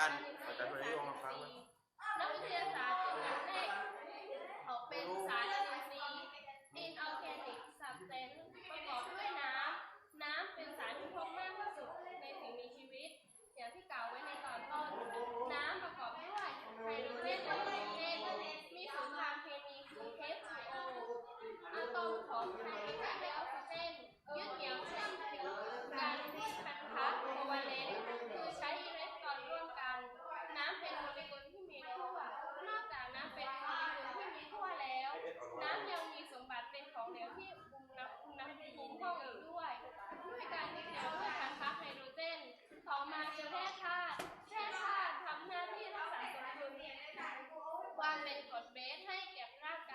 按，再说一遍 น้ำเป็นโมเลกุลที่มีในขั้วนอกจากน้ำเป็นโมเลกุลที่มีขั้วแล้ว น้ำยังมีสมบัติเป็นของเหลวที่อุณหภูมิน้ำภูมิห้องอีกด้วย ด้วยการที่เหลวด้วยการพักไฮโดรเจนต่อมาเป็นแร่ธาตุแร่ธาตุทำหน้าที่รักษาสมดุลความเป็นกรดเบสให้แก่ร่าง